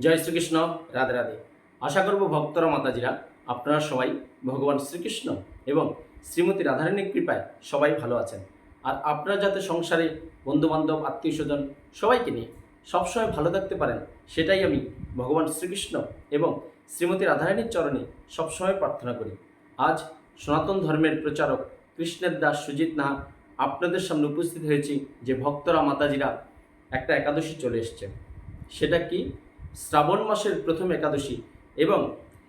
জয় শ্রীকৃষ্ণ, রাধে রাধে। আশা করব ভক্তরা, মাতাজিরা, আপনারা সবাই ভগবান শ্রীকৃষ্ণ এবং শ্রীমতী রাধারানীর কৃপায় সবাই ভালো আছেন। আর আপনারা যাতে সংসারে বন্ধুবান্ধব আত্মীয় স্বজন সবাইকে নিয়ে সবসময় ভালো থাকতে পারেন, সেটাই আমি ভগবান শ্রীকৃষ্ণ এবং শ্রীমতী রাধারানীর চরণে সবসময় প্রার্থনা করি। আজ সনাতন ধর্মের প্রচারক কৃষ্ণের দাস সুজিত নাহা আপনাদের সামনে উপস্থিত হয়েছি যে ভক্তরা, মাতাজিরা একটা একাদশী চলে এসছে। সেটা কি? শ্রাবণ মাসের প্রথম একাদশী এবং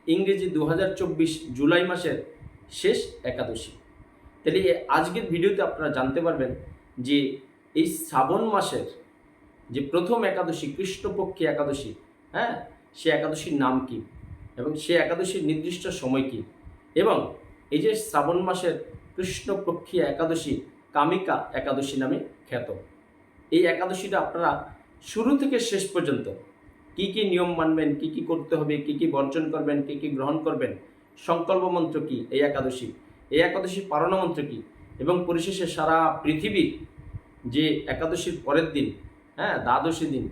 ইংরেজি দু হাজার চব্বিশ জুলাই মাসের শেষ একাদশী। তাহলে আজকের ভিডিওতে আপনারা জানতে পারবেন যে এই শ্রাবণ মাসের যে প্রথম একাদশী, কৃষ্ণপক্ষী একাদশী হ্যাঁ সে একাদশীর নাম কি এবং সে একাদশীর নির্দিষ্ট সময় কি এবং এই যে শ্রাবণ মাসের কৃষ্ণপক্ষী একাদশী, কামিকা একাদশী নামে খ্যাত। এই একাদশীটা আপনারা শুরু থেকে শেষ পর্যন্ত কি কি নিয়ম মানবেন, কি কি করতে হবে, কি কি বর্জন করবেন, কি কি গ্রহণ করবেন, সংকল্প মন্ত্র কি, এই একাদশী। এই একাদশীর পারণ মন্ত্র কি? এবং পরিশেষে সারা পৃথিবীর যে একাদশীর পরের দিন হ্যাঁ দ্বাদশী দিন,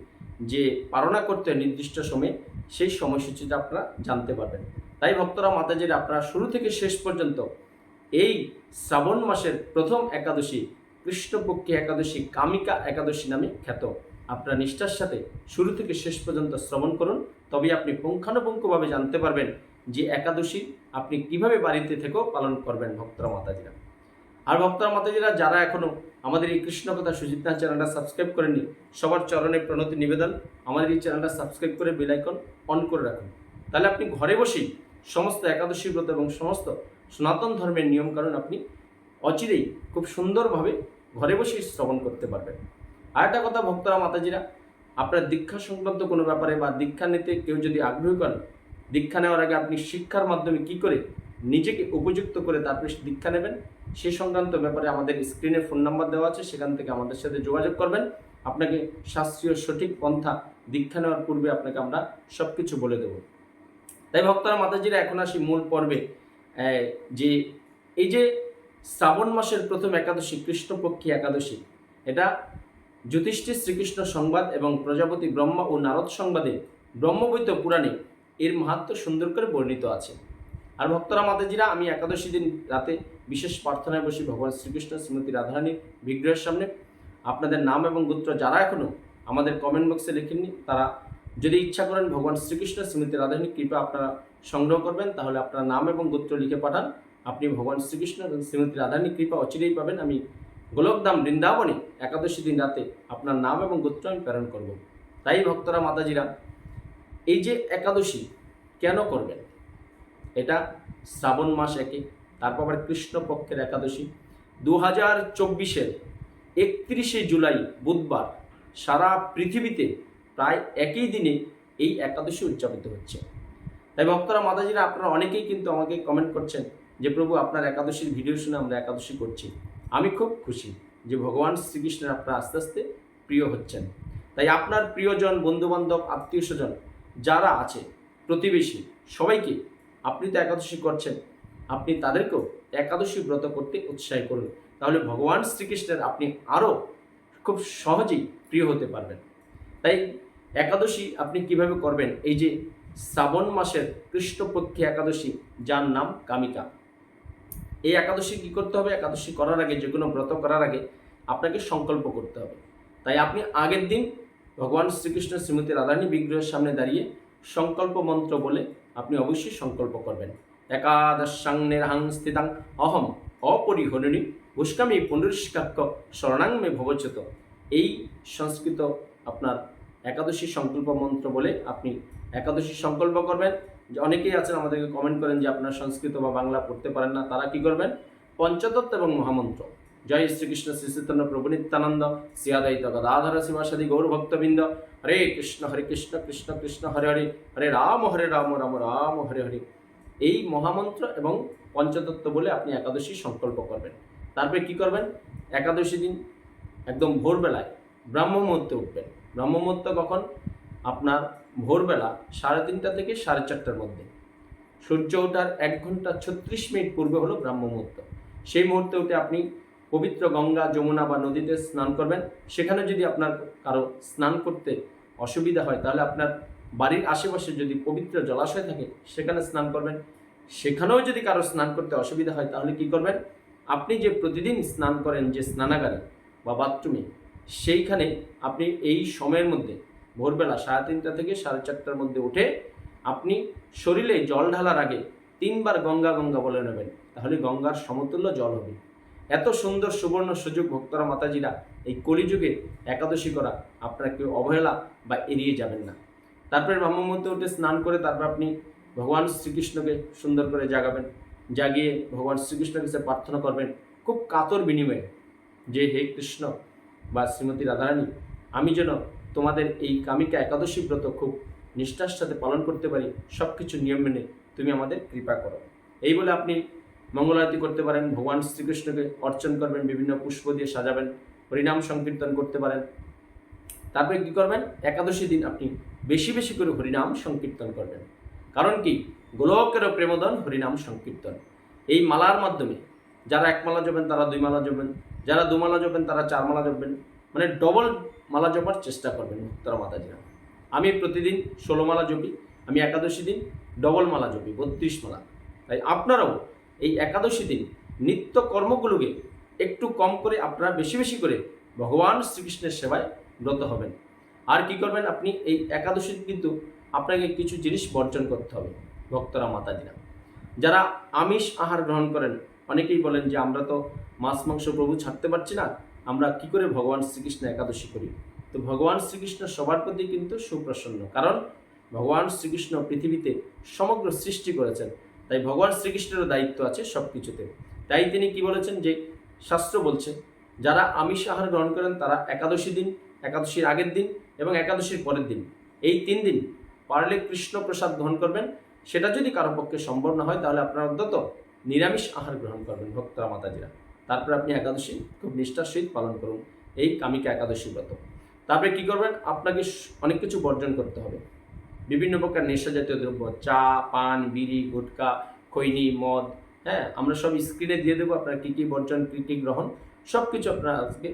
যে পারণা করতে নির্দিষ্ট সময়ে সেই সময়সূচিটা আপনারা জানতে পারবেন। তাই ভক্তরা, মাতাজির, আপনারা শুরু থেকে শেষ পর্যন্ত এই শ্রাবণ মাসের প্রথম একাদশী, কৃষ্ণপক্ষী একাদশী, কামিকা একাদশী নামে খ্যাত। আপনার নিষ্ঠার সাথে শুরু থেকে শেষ পর্যন্ত শ্রবণ করুন। তবে আপনি পুঙ্খানুপুঙ্খভাবে জানতে পারবেন যে একাদশী আপনি কীভাবে বাড়িতে থেকেও পালন করবেন ভক্তরা মাতাজিরা। আর ভক্তরা মাতাজিরা, যারা এখনও আমাদের এই কৃষ্ণকথা সুজিত নাথ চ্যানেলটা সাবস্ক্রাইব করেননি, সবার চরণে প্রণতি নিবেদন। আমাদের এই চ্যানেলটা সাবস্ক্রাইব করে বেলাইকন অন করে রাখুন। তাহলে আপনি ঘরে বসেই সমস্ত একাদশী ব্রত এবং সমস্ত সনাতন ধর্মের নিয়মকানুন আপনি অচিরেই খুব সুন্দরভাবে ঘরে বসেই শ্রবণ করতে পারবেন। আর একটা কথা, ভক্তরা মাতাজিরা, আপনার দীক্ষা সংক্রান্ত কোনো ব্যাপারে বা দীক্ষা নিতে কেউ যদি আগ্রহী করেন, দীক্ষা নেওয়ার আগে আপনি শিক্ষার মাধ্যমে কি করে নিজেকে উপযুক্ত করে তারপরে দীক্ষা নেবেন, সে সংক্রান্ত ব্যাপারে আমাদের স্ক্রিনে ফোন নাম্বার দেওয়া আছে, সেখান থেকে আমাদের সাথে যোগাযোগ করবেন। আপনাকে শাস্ত্রীয় সঠিক পন্থা দীক্ষা নেওয়ার পূর্বে আপনাকে আমরা সব কিছু বলে দেব। তাই ভক্তরা মাতাজিরা, এখন আসি মূল পর্বে। যে, এই যে শ্রাবণ মাসের প্রথম একাদশী, কৃষ্ণপক্ষী একাদশী, এটা যুধিষ্ঠির শ্রীকৃষ্ণ সংবাদ এবং প্রজাপতি ব্রহ্মা ও নারদ সংবাদে ব্রহ্মবৈত পুরাণে এর মাহাত্ম সুন্দর করে বর্ণিত আছে। আর ভক্তরা, মাতাজিরা, আমি একাদশী দিন রাতে বিশেষ প্রার্থনায় বসি ভগবান শ্রীকৃষ্ণ শ্রীমতী রাধারানীর বিগ্রহের সামনে আপনাদের নাম এবং গোত্র যারা এখনও আমাদের কমেন্ট বক্সে লেখেননি, তারা যদি ইচ্ছা করেন ভগবান শ্রীকৃষ্ণ শ্রীমতী রাধারানীর কৃপা আপনারা সংগ্রহ করবেন, তাহলে আপনার নাম এবং গোত্র লিখে পাঠান। আপনি ভগবান শ্রীকৃষ্ণ এবং শ্রীমতী রাধারানীর কৃপা অচিরেই পাবেন। আমি গোলকধাম বৃন্দাবনে একাদশী দিন রাতে আপনার নাম এবং গোত্র আমি প্রেরণ করব। তাই ভক্তরা, মাতাজিরা, এই যে একাদশী কেন করবেন? এটা শ্রাবণ মাস একে, তারপর আবার কৃষ্ণপক্ষের একাদশী। দু হাজার চব্বিশের একত্রিশে জুলাই বুধবার সারা পৃথিবীতে প্রায় একই দিনে এই একাদশী উদযাপিত হচ্ছে। তাই ভক্তরা, মাতাজিরা, আপনারা অনেকেই কিন্তু আমাকে কমেন্ট করছেন যে, প্রভু, আপনার একাদশীর ভিডিও শুনে আমরা একাদশী করছি। আমি খুব খুশি যে ভগবান শ্রীকৃষ্ণের আপনার আস্তে আস্তে প্রিয় হচ্ছেন। তাই আপনার প্রিয়জন, বন্ধুবান্ধব আত্মীয় স্বজন যারা আছে, প্রতিবেশী, সবাইকে আপনি তো একাদশী করছেন, আপনি তাদেরকেও একাদশী ব্রত করতে উৎসাহী করুন। তাহলে ভগবান শ্রীকৃষ্ণের আপনি আরও খুব সহজেই প্রিয় হতে পারবেন। তাই একাদশী আপনি কীভাবে করবেন? এই যে শ্রাবণ মাসের কৃষ্ণপক্ষী একাদশী, যার নাম কামিকা। এই একাদশী কী করতে হবে? একাদশী করার আগে যে কোনো ব্রত করার আগে আপনাকে সংকল্প করতে হবে। তাই আপনি আগের দিন ভগবান শ্রীকৃষ্ণ শ্রীমতী রাধারানী বিগ্রহের সামনে দাঁড়িয়ে সংকল্প মন্ত্র বলে আপনি অবশ্যই সংকল্প করবেন। একাদশাং নিরহাং স্থিতাং অহম অপরিহরণী পুষ্কামী পুনরুষ্কাক্ষ শরণাং ভবচ্যত। এই সংস্কৃত আপনার একাদশী সংকল্প মন্ত্র বলে আপনি একাদশী সংকল্প করবেন। অনেকেই আছেন আমাদেরকে কমেন্ট করেন যে আপনার সংস্কৃত বা বাংলা পড়তে পারেন না, তারা কি করবেন? পঞ্চতত্ত্ব এবং মহামন্ত্র। জয় শ্রীকৃষ্ণ শ্রী চৈতন্য প্রভু নিত্যানন্দ শ্রিয়াদয়িত গদাধর শিবাসাদি গৌরভক্তবৃন্দ হরে কৃষ্ণ হরে কৃষ্ণ কৃষ্ণ কৃষ্ণ, হরে হরে। হরে রাম হরে রাম রাম রাম, হরে হরে। এই মহামন্ত্র এবং পঞ্চতত্ত্ব বলে আপনি একাদশী সংকল্প করবেন। তারপরে কি করবেন? একাদশী দিন একদম ভোরবেলায় ব্রাহ্ম মুহূর্তে উঠবেন। ব্রাহ্ম মুহূর্ত কখন? আপনার ভোরবেলা সাড়ে তিনটা থেকে সাড়ে চারটার মধ্যে। সূর্য ওঠার এক ঘণ্টা ছত্রিশ মিনিট পূর্বে হলো ব্রাহ্ম মুহূর্ত। সেই মুহূর্তে উঠে আপনি পবিত্র গঙ্গা, যমুনা বা নদীতে স্নান করবেন। সেখানে যদি আপনার কারও স্নান করতে অসুবিধা হয়, তাহলে আপনার বাড়ির আশেপাশে যদি পবিত্র জলাশয় থাকে, সেখানে স্নান করবেন। সেখানেও যদি কারও স্নান করতে অসুবিধা হয়, তাহলে কি করবেন? আপনি যে প্রতিদিন স্নান করেন যে স্নানাগারে বা বাথরুমে, সেইখানে আপনি এই সময়ের মধ্যে ভোরবেলা সাড়ে তিনটা থেকে সাড়ে চারটার মধ্যে উঠে আপনি শরীরে জল ঢালার আগে তিনবার গঙ্গা গঙ্গা বলে নেবেন, তাহলে গঙ্গার সমতুল্য জল হবে। এত সুন্দর সুবর্ণ সুযোগ ভক্তরা মাতাজিরা এই কলিযুগে একাদশী করা আপনারা কেউ অবহেলা বা এড়িয়ে যাবেন না। তারপরে ব্রহ্মমূর্তে উঠে স্নান করে তারপর আপনি ভগবান শ্রীকৃষ্ণকে সুন্দর করে জাগাবেন, জাগিয়ে ভগবান শ্রীকৃষ্ণের কাছে প্রার্থনা করবেন, খুব কাতর বিনিময়ে যে হে কৃষ্ণ বা শ্রীমতী রাধারানী, আমি যেন তোমাদের এই কামিকা একাদশী ব্রত খুব নিষ্ঠার সাথে পালন করতে পারি সব কিছু নিয়ম মেনে তুমি আমাদের কৃপা করো। এই বলে আপনি মঙ্গলারতি করতে পারেন, ভগবান শ্রীকৃষ্ণকে অর্চন করবেন, বিভিন্ন পুষ্প দিয়ে সাজাবেন, হরিনাম সংকীর্তন করতে পারেন। তারপরে কি করবেন? একাদশী দিন আপনি বেশি বেশি করে হরিনাম সংকীর্তন করবেন। কারণ কি? গোলকেরও প্রেমদন হরিনাম সংকীর্তন। এই মালার মাধ্যমে যারা এক মালা জপেন, তারা দুই মালা জপেন, যারা দু মালা জপেন, তারা চার মালা জপবেন মানে ডবল মালা জপার চেষ্টা করবেন ভক্তরা মাতাজিরা। আমি প্রতিদিন ষোলো মালা জপি, আমি একাদশী দিন ডবল মালা জপি, বত্রিশ মালা। তাই আপনারাও এই একাদশী দিন নিত্য কর্মগুলোকে একটু কম করে আপনারা বেশি বেশি করে ভগবান শ্রীকৃষ্ণের সেবায় ব্রত হবেন। আর কি করবেন আপনি? এই একাদশী কিন্তু আপনাকে কিছু জিনিস বর্জন করতে হবে ভক্তরা, মাতাজিরা। যারা আমিষ আহার গ্রহণ করেন, অনেকেই বলেন যে আমরা তো মাছ, মাংস প্রভু ছাড়তে পারছি না। আমরা কি করে ভগবান শ্রীকৃষ্ণ একাদশী করি? তো ভগবান শ্রীকৃষ্ণ সবার প্রতি কিন্তু সুপ্রসন্ন। কারণ ভগবান শ্রীকৃষ্ণ পৃথিবীতে সমগ্র সৃষ্টি করেছেন। তাই ভগবান শ্রীকৃষ্ণেরও দায়িত্ব আছে সব কিছুতে তাই তিনি কি বলেছেন যে, শাস্ত্র বলছে, যারা আমিষ আহার গ্রহণ করেন তারা একাদশী দিন, একাদশীর আগের দিন এবং একাদশীর পরের দিন। এই তিন দিন পারলে কৃষ্ণ প্রসাদ গ্রহণ করবেন। সেটা যদি কারও পক্ষে সম্ভব না হয়, তাহলে আপনারা অন্তত নিরামিষ আহার গ্রহণ করবেন, ভক্তরা, মাতাজিরা। তারপরে আপনি একাদশী খুব নিষ্ঠার সহিত পালন করুন। এই কামিকা একাদশী ব্রত। তারপরে কি করবেন? আপনাকে অনেক কিছু বর্জন করতে হবে। বিভিন্ন প্রকার নেশা জাতীয় দ্রব্য, চা, পান, বিড়ি, গুটকা, খৈনি, মদ হ্যাঁ আমরা সব স্ক্রিনে দিয়ে দেবো আপনার কী কী বর্জন, কী কী গ্রহণ সব কিছু আপনারা আজকে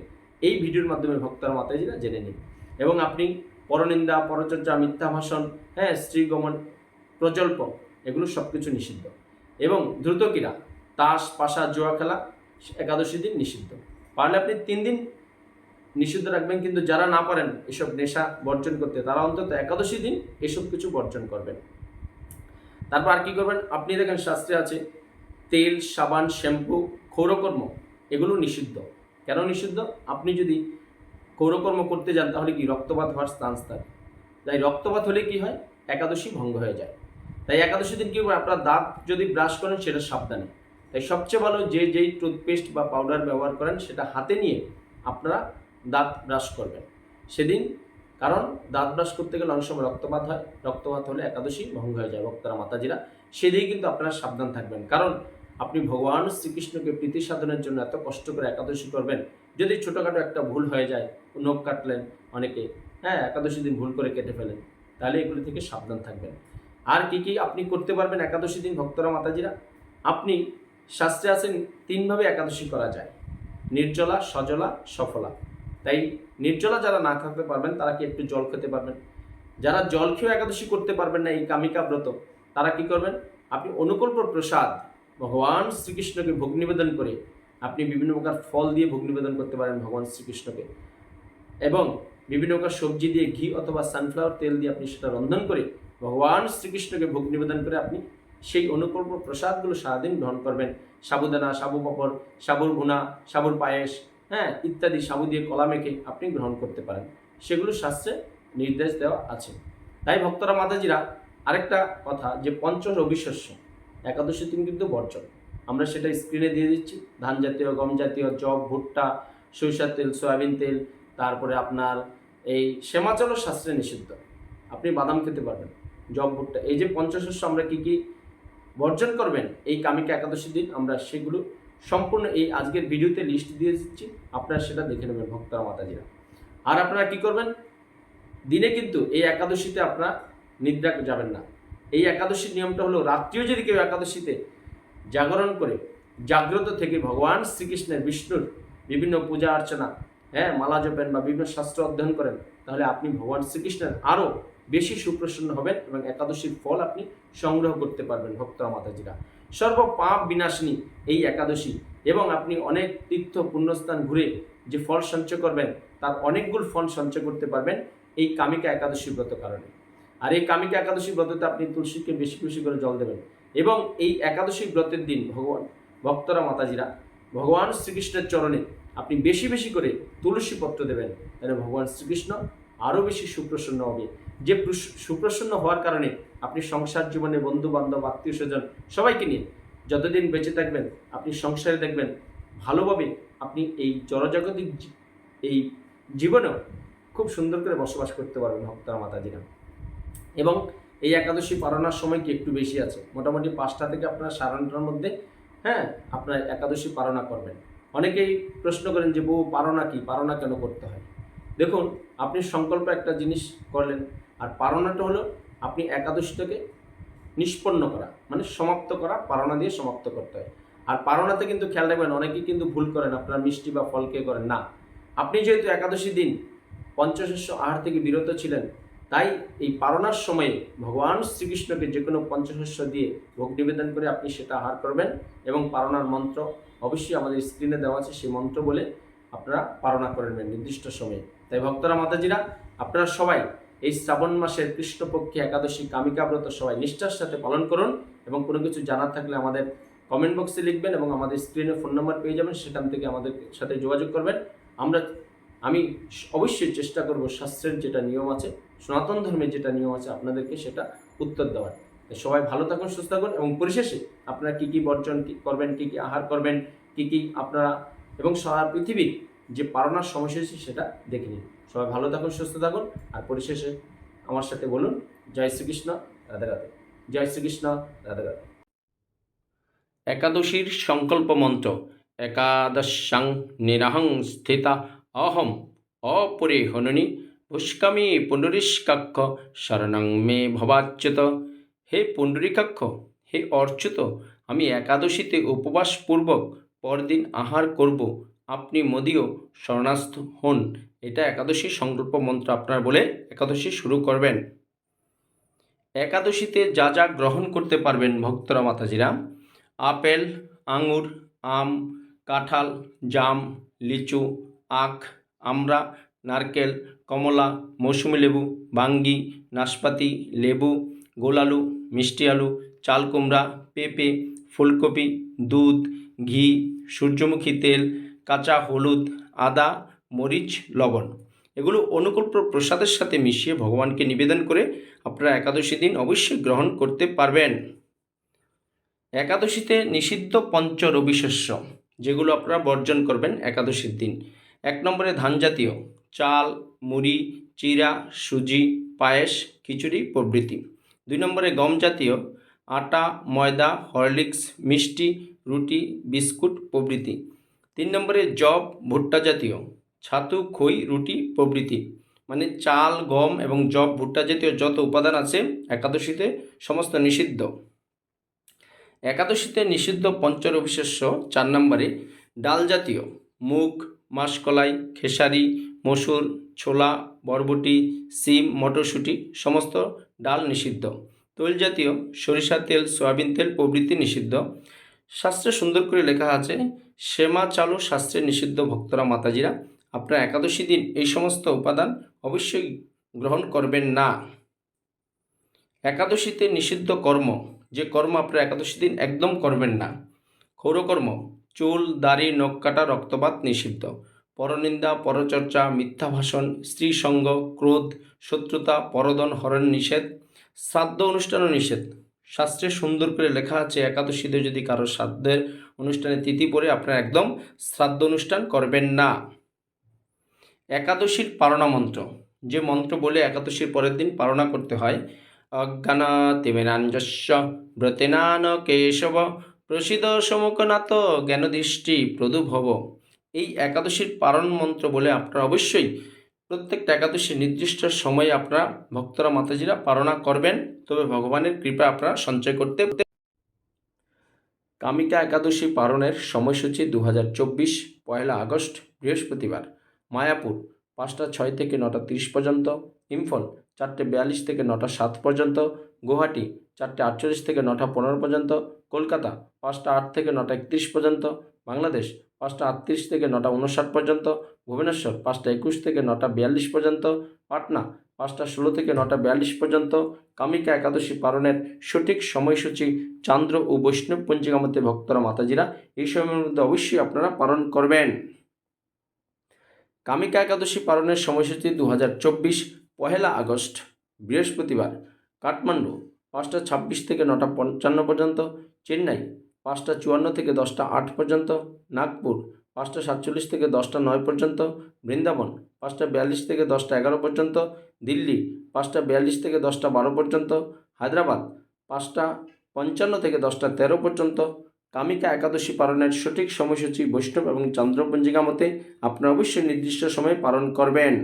এই ভিডিওর মাধ্যমে ভক্তরা মাতাজিরা জেনে নিন। এবং আপনি পরনিন্দা পরচর্চা মিথ্যা ভাষণ হ্যাঁ স্ত্রীগমন প্রজল্প, এগুলো সব কিছু নিষিদ্ধ। এবং দ্রুতক্রীড়া তাস, পাশা, জুয়া খেলা একাদশী দিন নিষিদ্ধ। পারলে আপনি তিন দিন নিষিদ্ধ রাখবেন, কিন্তু যারা না পারেন এসব নেশা বর্জন করতে, তারা অন্তত একাদশী দিন এসব কিছু বর্জন করবেন। তারপর আর কি করবেন? আপনি দেখেন শাস্ত্রে আছে, তেল, সাবান, শ্যাম্পু, ক্ষৌরকর্ম, এগুলো নিষিদ্ধ। কেন নিষিদ্ধ? আপনি যদি ক্ষৌরকর্ম করতে যান, তাহলে কি রক্তপাত হওয়ার চান্স থাকে? তাই রক্তপাত হলে কি হয়? একাদশী ভঙ্গ হয়ে যায়। তাই একাদশী দিন কি আপনার দাঁত যদি ব্রাশ করেন, সেটা সাবধানে। তাই সবচেয়ে ভালো যে যেই টুথপেস্ট বা পাউডার ব্যবহার করেন, সেটা হাতে নিয়ে আপনারা দাঁত ব্রাশ করবেন। সেদিন, কারণ দাঁত ব্রাশ করতে গেলে অনেক সময় রক্তপাত হয়, রক্তপাত হলে একাদশী ভঙ্গ হয়ে যায় ভক্তরা মাতাজিরা। সেদিকে কিন্তু আপনারা সাবধান থাকবেন। কারণ আপনি ভগবান শ্রীকৃষ্ণকে প্রীতি সাধনের জন্য এত কষ্ট করে একাদশী করবেন, যদি ছোটোখাটো একটা ভুল হয়ে যায়, নখ কাটলেন অনেকে হ্যাঁ একাদশী দিন ভুল করে কেটে ফেলেন, তাহলে এগুলি থেকে সাবধান থাকবেন। আর কি কি আপনি করতে পারবেন একাদশী দিন, ভক্তরা, মাতাজিরা? আপনি শাস্ত্রে আছেন, তিনভাবে একাদশী করা যায়। নির্জলা, সজলা, সফলা। তাই নির্জলা যারা না থাকতে পারবেন, তারা কি একটু জল খেতে পারবেন? যারা জল খেয়েও একাদশী করতে পারবেন না, এই কামিকা ব্রত, তারা কি করবেন? আপনি অনুকল্প প্রসাদ, ভগবান শ্রীকৃষ্ণকে ভোগ নিবেদন করে আপনি বিভিন্ন প্রকার ফল দিয়ে ভোগ নিবেদন করতে পারেন ভগবান শ্রীকৃষ্ণকে। এবং বিভিন্ন প্রকার সবজি দিয়ে ঘি অথবা সানফ্লাওয়ার তেল দিয়ে আপনি সেটা রন্ধন করে ভগবান শ্রীকৃষ্ণকে ভোগ নিবেদন করে আপনি সেই অনুকল্প প্রসাদগুলো সারাদিন গ্রহণ করবেন। সাবুদানা, সাবু পাপড় সাবুর ভুনা, সাবুর পায়েস হ্যাঁ ইত্যাদি সাবু দিয়ে কলা মেখে আপনি গ্রহণ করতে পারেন। সেগুলো শাস্ত্রে নির্দেশ দেওয়া আছে। তাই ভক্তরা, মাতাজিরা, আরেকটা কথা যে পঞ্চ রবিশস্য একাদশী দিন কিন্তু বর্জন। আমরা সেটা স্ক্রিনে দিয়ে দিচ্ছি। ধান জাতীয়, গম জাতীয়, জব, ভুট্টা, সরিষার তেল, সয়াবিন তেল, তারপরে আপনার এই শ্যামাচল শাস্ত্রে নিষিদ্ধ। আপনি বাদাম খেতে পারবেন, জব, ভুট্টা। এই যে পঞ্চশস্য আমরা কী কি বর্জন করবেন এই কামিকা একাদশী দিন, আমরা সেগুলো সম্পূর্ণ এই আজকের ভিডিওতে লিস্ট দিয়ে দিচ্ছি। আপনারা সেটা দেখে নেবেন, ভক্তরা, মাতাজিরা। আর আপনারা কি করবেন? দিনে কিন্তু এই একাদশীতে আপনারা নিদ্রা যাবেন না। এই একাদশীর নিয়মটা হলো, রাত্রিও যদি কেউ একাদশীতে জাগরণ করে, জাগ্রত থেকে ভগবান শ্রীকৃষ্ণের বিষ্ণুর বিভিন্ন পূজা অর্চনা হ্যাঁ মালা জপেন বা বিভিন্ন শাস্ত্র অধ্যয়ন করেন, তাহলে আপনি ভগবান শ্রীকৃষ্ণের আরও বেশি সুপ্রসন্ন হবেন এবং একাদশীর ফল আপনি সংগ্রহ করতে পারবেন ভক্তরা, মাতাজিরা। সর্ব পাপ বিনাশিনী এই একাদশী এবং আপনি অনেক তীর্থ পুণ্যস্থান ঘুরে যে ফল সঞ্চয় করবেন, তার অনেকগুলো ফল সঞ্চয় করতে পারবেন এই কামিকা একাদশী ব্রত কারণে। আর এই কামিকা একাদশী ব্রততে আপনি তুলসীকে বেশি বেশি করে জল দেবেন এবং এই একাদশী ব্রতের দিন ভগবান, ভক্তরা, মাতাজিরা, ভগবান শ্রীকৃষ্ণের চরণে আপনি বেশি বেশি করে তুলসী পত্র দেবেন তাহলে ভগবান শ্রীকৃষ্ণ আরও বেশি সুপ্রসন্ন হবে। যে সুপ্রসন্ন হওয়ার কারণে আপনি সংসার জীবনে বন্ধু বান্ধব আত্মীয় স্বজন সবাইকে নিয়ে যতদিন বেঁচে থাকবেন, আপনি সংসারে দেখবেন ভালোভাবে আপনি এই জনজাগতিক এই জীবনেও খুব সুন্দর করে বসবাস করতে পারবেন ভক্তরা, মাতাজিরা। এবং এই একাদশী পালনার সময় কি একটু বেশি আছে? মোটামুটি পাঁচটা থেকে আপনার সাড়ে নটার মধ্যে হ্যাঁ আপনার একাদশী পালনা করবেন। অনেকেই প্রশ্ন করেন যে, বউ পারনা কি? পারনা কেন করতে হয়? দেখুন, আপনি সংকল্প একটা জিনিস করলেন, আর পারণাটা হলো আপনি একাদশীটাকে নিষ্পন্ন করা মানে সমাপ্ত করা, পারণা দিয়ে সমাপ্ত করতে হয়। আর পারণাতে কিন্তু খেয়াল রাখবেন, অনেকেই কিন্তু ভুল করেন, আপনারা মিষ্টি বা ফল খেয়ে করেন, না। আপনি যেহেতু একাদশী দিন, পঞ্চশস্য আহার থেকে বিরত ছিলেন, তাই এই পারণার সময়ে ভগবান শ্রীকৃষ্ণকে যে কোনো পঞ্চশস্য দিয়ে ভোগ নিবেদন করে আপনি সেটা আহার করবেন এবং পারণার মন্ত্র অবশ্যই আমাদের স্ক্রিনে দেওয়া আছে, সেই মন্ত্র বলে আপনারা পারণা করে নেবেন নির্দিষ্ট সময়ে। তাই ভক্তরা, মাতাজিরা, আপনারা সবাই এই শ্রাবণ মাসের কৃষ্ণপক্ষে একাদশী কামিকা ব্রত সবাই নিষ্ঠার সাথে পালন করুন এবং কোনো কিছু জানার থাকলে আমাদের কমেন্ট বক্সে লিখবেন এবং আমাদের স্ক্রিনে ফোন নাম্বার পেয়ে যাবেন, সেখান থেকে আমাদের সাথে যোগাযোগ করবেন। আমরা, আমি অবশ্যই চেষ্টা করব শাস্ত্রের যেটা নিয়ম আছে, সনাতন ধর্মের যেটা নিয়ম আছে আপনাদেরকে সেটা উত্তর দেওয়ার। সবাই ভালো থাকুন, সুস্থ থাকুন এবং পরিশেষে আপনারা কী কী বর্জন করবেন, কী কী আহার করবেন, কী কী আপনারা, এবং সারা পৃথিবীর যে পারনার সময়সূচি সেটা দেখে নিন। সবাই ভালো থাকুন, সুস্থ থাকুন, আর পরিশেষে আমার সাথে বলুন, জয় শ্রীকৃষ্ণ, রাধে রাধে। জয় শ্রীকৃষ্ণ, রাধে রাধে। একাদশীর সংকল্প মন্ত্র, একাদশাং নিরাহং স্থিতা অহম অপরে হননি, পুষ্কামি পুণ্ডরীষ্কাক্ষ শরণং মে ভবাচ্যুত। হে পুণ্ডরীকাক্ষ, হে অর্চ্যুত, আমি একাদশীতে উপবাসপূর্বক পরদিন আহার করব আপনি মোদিও শরণাস্থ হন। এটা একাদশী সংকল্প মন্ত্র আপনার বলে একাদশী শুরু করবেন। একাদশীতে যা যা গ্রহণ করতে পারবেন ভক্তরা, মাতাজিরা। আপেল, আঙুর, আম, কাঁঠাল, জাম, লিচু, আখ আমড়া নারকেল, কমলা, মৌসুমি লেবু, বাঙ্গি, নাশপাতি, লেবু গোলালু মিষ্টি আলু, চাল কুমড়া, পেঁপে, ফুলকপি, দুধ, ঘি, সূর্যমুখী তেল কাঁচা, হলুদ, আদা, মরিচ, লবণ এগুলো অনুকূল প্রসাদের সাথে মিশিয়ে ভগবানকে নিবেদন করে আপনারা একাদশী দিন অবশ্যই গ্রহণ করতে পারবেন। একাদশীতে নিষিদ্ধ পঞ্চ রবিশস্য যেগুলো আপনারা বর্জন করবেন একাদশীর দিন। এক নম্বরে ধান জাতীয় চাল, মুড়ি, চিরা, সুজি, পায়েস, খিচুড়ি, প্রভৃতি। দুই নম্বরে গম জাতীয় আটা, ময়দা, হরলিক্স, মিষ্টি, রুটি, বিস্কুট, প্রভৃতি। তিন নম্বরে জব, ভুট্টা জাতীয়। ছাতু, খই, রুটি, প্রভৃতি। মানে চাল, গম এবং জব, ভুট্টা জাতীয় যত উপাদান আছে, একাদশীতে সমস্ত নিষিদ্ধ। একাদশীতে নিষিদ্ধ পঞ্চরবিশেষ্য চার নম্বরে ডাল জাতীয়। মুগ, মাসকলাই, খেসারি, মসুর, ছোলা, বরবটি, সিম, মটরশুঁটি, সমস্ত ডাল নিষিদ্ধ। তৈল জাতীয় সরিষা তেল, সয়াবিন তেল প্রভৃতি নিষিদ্ধ। শাস্ত্রে সুন্দর করে লেখা আছে সেমা চালু শাস্ত্রে নিষিদ্ধ ভক্তরা মাতাজিরা। আপনারা একাদশী দিন এই সমস্ত উপাদান অবশ্যই গ্রহণ করবেন না। একাদশীতে নিষিদ্ধ কর্ম, যে কর্ম আপনারা একাদশী দিন একদম করবেন না। ক্ষৌরকর্ম, চুল, দাড়ি, নখ কাটা, রক্তপাত নিষিদ্ধ। পরনিন্দা, পরচর্চা মিথ্যা ভাষণ স্ত্রী সঙ্গ ক্রোধ, শত্রুতা, পরদন, হরণ নিষেধ, শ্রাদ্ধ অনুষ্ঠানও নিষেধ। শাস্ত্রে সুন্দর করে লেখা আছে, একাদশীতে যদি কারও শ্রাদ্ধের অনুষ্ঠানে তিথি পড়ে, আপনারা একদম শ্রাদ্ধ অনুষ্ঠান করবেন না। একাদশীর পারণা মন্ত্র। যে মন্ত্র বলে একাদশীর পরের দিন পারণা করতে হয়, অজ্ঞানা অজ্ঞানাতিবেনাঞ্জস্য ব্রতেনান কেশব প্রসিদ সমকনাথ জ্ঞানদৃষ্টি প্রদুভব। এই একাদশীর পারণ মন্ত্র বলে আপনারা অবশ্যই প্রত্যেকটা একাদশী নির্দিষ্ট সময়ে আপনারা ভক্তরা মাতাজিরা পারণা করবেন। তবে ভগবানের কৃপা আপনারা সঞ্চয় করতে কামিকা একাদশী পালনের সময়সূচি দু হাজার চব্বিশ, পয়লা আগস্ট, বৃহস্পতিবার, মায়াপুর। পাঁচটা ছয় থেকে নটা তিরিশ পর্যন্ত, ইম্ফল চারটে বিয়াল্লিশ থেকে নটা সাত পর্যন্ত, গুয়াহাটি চারটে আটচল্লিশ থেকে নটা পনেরো পর্যন্ত, কলকাতা পাঁচটা আট থেকে নটা একত্রিশ পর্যন্ত, বাংলাদেশ পাঁচটা আটত্রিশ থেকে নটা উনষাট পর্যন্ত, ভুবনেশ্বর পাঁচটা একুশ থেকে নটা বিয়াল্লিশ পর্যন্ত, পাটনা পাঁচটা ষোলো থেকে নটা বিয়াল্লিশ পর্যন্ত, কামিকা একাদশী পালনের সঠিক সময়সূচি চান্দ্র ও বৈষ্ণব পঞ্জিকা মতে ভক্তরা মাতাজিরা এই সময়ের মধ্যে অবশ্যই আপনারা পালন করবেন। কামিকা একাদশী পালনের সময়সূচি দু হাজার চব্বিশ, পহেলা আগস্ট, বৃহস্পতিবার, কাঠমান্ডু পাঁচটা ছাব্বিশ থেকে নটা পঞ্চান্ন পর্যন্ত, চেন্নাই পাঁচটা চুয়ান্ন থেকে দশটা আট পর্যন্ত, নাগপুর পাঁচটা সাতচল্লিশ থেকে দশটা নয় পর্যন্ত, বৃন্দাবন পাঁচটা বিয়াল্লিশ থেকে দশটা এগারো পর্যন্ত, দিল্লি পাঁচটা বিয়াল্লিশ থেকে দশটা বারো পর্যন্ত, হায়দ্রাবাদ পাঁচটা পঞ্চান্ন থেকে দশটা তেরো পর্যন্ত কামিকা একাদশী পালনের সঠিক সময়সূচি বৈষ্ণব এবং চন্দ্রপঞ্জিকা মতে আপনারা অবশ্যই নির্দিষ্ট সময়ে পালন করবেন।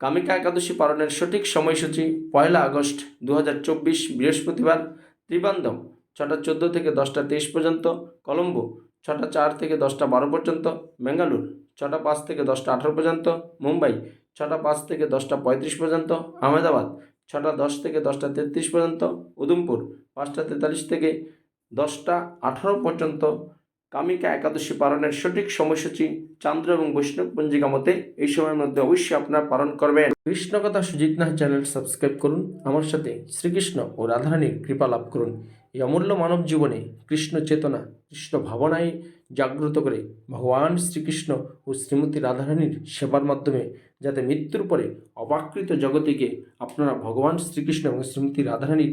কামিকা একাদশী পালনের সঠিক সময়সূচি পয়লা আগস্ট দু হাজার চব্বিশ বৃহস্পতিবার ত্রিবান্দম ছটা চোদ্দ থেকে দশটা তেইশ পর্যন্ত, কলম্বো ছটা চার থেকে দশটা বারো পর্যন্ত, বেঙ্গালুর ছটা পাঁচ থেকে দশটা আঠারো পর্যন্ত, মুম্বাই ছটা পাঁচ থেকে দশটা পঁয়ত্রিশ পর্যন্ত, আহমেদাবাদ ছটা দশ থেকে দশটা তেত্রিশ পর্যন্ত, উদমপুর পাঁচটা তেতাল্লিশ থেকে দশটা আঠারো পর্যন্ত কামিকা একাদশী পালনের সঠিক সময়সূচি চান্দ্র এবং বৈষ্ণব পঞ্জিকা মতে এই সময়ের মধ্যে অবশ্যই আপনারা পালন করবেন। কৃষ্ণকথা সুজিত নাহ চ্যানেল সাবস্ক্রাইব করুন। আমার সাথে শ্রীকৃষ্ণ ও রাধারানীর কৃপা লাভ করুন। এই অমূল্য মানব জীবনে কৃষ্ণ চেতনা, কৃষ্ণ ভাবনায় জাগ্রত করে ভগবান শ্রীকৃষ্ণ ও শ্রীমতী রাধারানীর সেবার মাধ্যমে যাতে মৃত্যুর পরে অবাকৃত জগতিকে আপনারা ভগবান শ্রীকৃষ্ণ এবং শ্রীমতী রাধারানীর